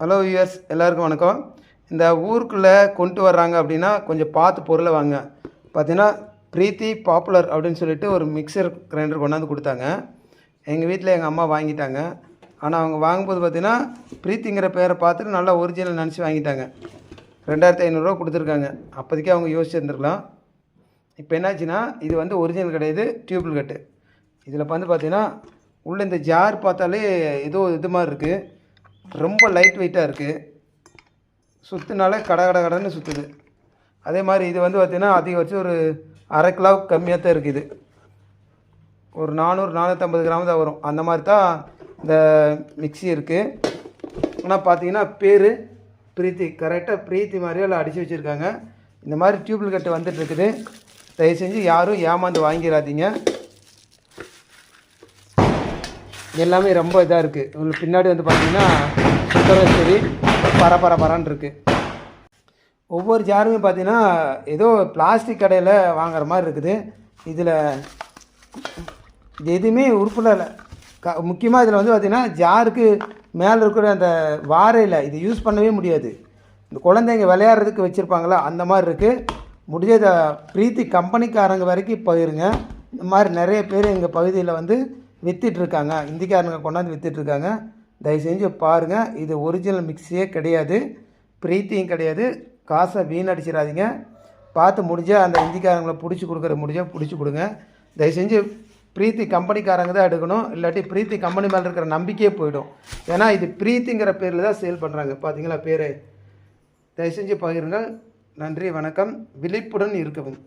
Hello US எல்லாருக்கும் வணக்கம். இந்த ஊருக்குள்ளே கொண்டு வர்றாங்க அப்படின்னா கொஞ்சம் பார்த்து பொருளை வாங்க. பார்த்தீங்கன்னா பிரீத்தி பாப்புலர் அப்படின்னு சொல்லிட்டு ஒரு மிக்சர் கிரைண்டர் கொண்டாந்து கொடுத்தாங்க. எங்கள் வீட்டில் எங்கள் அம்மா வாங்கிட்டாங்க. ஆனால் அவங்க வாங்கும்போது பார்த்தீங்கன்னா பிரீத்திங்கிற பேரை பார்த்துட்டு நல்லா ஒரிஜினல் நினச்சி வாங்கிட்டாங்க. ரெண்டாயிரத்தி ஐநூறுரூவா கொடுத்துருக்காங்க. அப்போதைக்கே அவங்க யோசிச்சிருந்துருக்கலாம். இப்போ என்னாச்சுன்னா இது வந்து ஒரிஜினல் கிடையாது டியூப்ல கட்டு இதில் வந்து பார்த்தீங்கன்னா உள்ளே இந்த ஜார் பார்த்தாலே ஏதோ இது மாதிரி இருக்குது ரொம்ப லைட் வெயிட்டாக இருக்குது சுற்றுனாலே கட கட கடன்னு சுற்றுது அதே மாதிரி இது வந்து பார்த்திங்கன்னா அதிகபட்சம் ஒரு அரை கிலோ கம்மியாக தான் இருக்குது ஒரு நானூறு நானூற்றம்பது கிராம் தான் வரும். அந்த மாதிரி தான் இந்த மிக்ஸி இருக்குது ஆனால் பார்த்தீங்கன்னா பேர் பிரீத்தி கரெக்டாக பிரீத்தி மாதிரியே அதில் அடித்து வச்சுருக்காங்க. இந்த மாதிரி டியூப்ல கட்டு வந்துட்டு இருக்குது. தயவு செஞ்சு யாரும் ஏமாந்து வாங்கிடாதீங்க எல்லாமே ரொம்ப இதாக இருக்குது உங்களுக்கு பின்னாடி வந்து பார்த்தீங்கன்னா சுத்தரம் சரி பர பர பரான்னு இருக்குது ஒவ்வொரு ஜாருமே பார்த்தீங்கன்னா ஏதோ பிளாஸ்டிக் கடையில் வாங்குற மாதிரி இருக்குது. இதில் இது எதுவுமே உறுப்பில் இல்லை. க முக்கியமாக இதில் வந்து பார்த்திங்கன்னா ஜாருக்கு மேலே இருக்கிற அந்த வாரையில் இது யூஸ் பண்ணவே முடியாது. இந்த குழந்தைங்க விளையாடுறதுக்கு வச்சுருப்பாங்களா அந்த மாதிரி இருக்குது முடிஞ்ச பிரீத்தி கம்பெனிக்காரங்க வரைக்கும் போயிருங்க. இந்த மாதிரி நிறைய பேர் எங்கள் பகுதியில் வந்து விற்றுட்ருக்காங்க இந்திக்காரங்க கொண்டாந்து விற்றுட்ருக்காங்க தயவு செஞ்சு பாருங்கள் இது ஒரிஜினல் மிக்ஸியே கிடையாது. பிரீத்தியும் கிடையாது. காசை வீணடிச்சிடாதீங்க. பார்த்து முடிஞ்சால் அந்த இந்திக்காரங்களை பிடிச்சி கொடுக்குற முடிஞ்சால் பிடிச்சி கொடுங்க. தயவு செஞ்சு பிரீத்தி கம்பெனிக்காரங்க தான் எடுக்கணும். இல்லாட்டி பிரீத்தி கம்பெனி மேலே இருக்கிற நம்பிக்கையே போயிடும். ஏன்னா இது பிரீத்திங்கிற பேரில் தான் சேல் பண்ணுறாங்க பார்த்தீங்களா பேர்? தயவு செஞ்சு பகிருங்கள். நன்றி வணக்கம். விழிப்புடன் இருக்கவும்.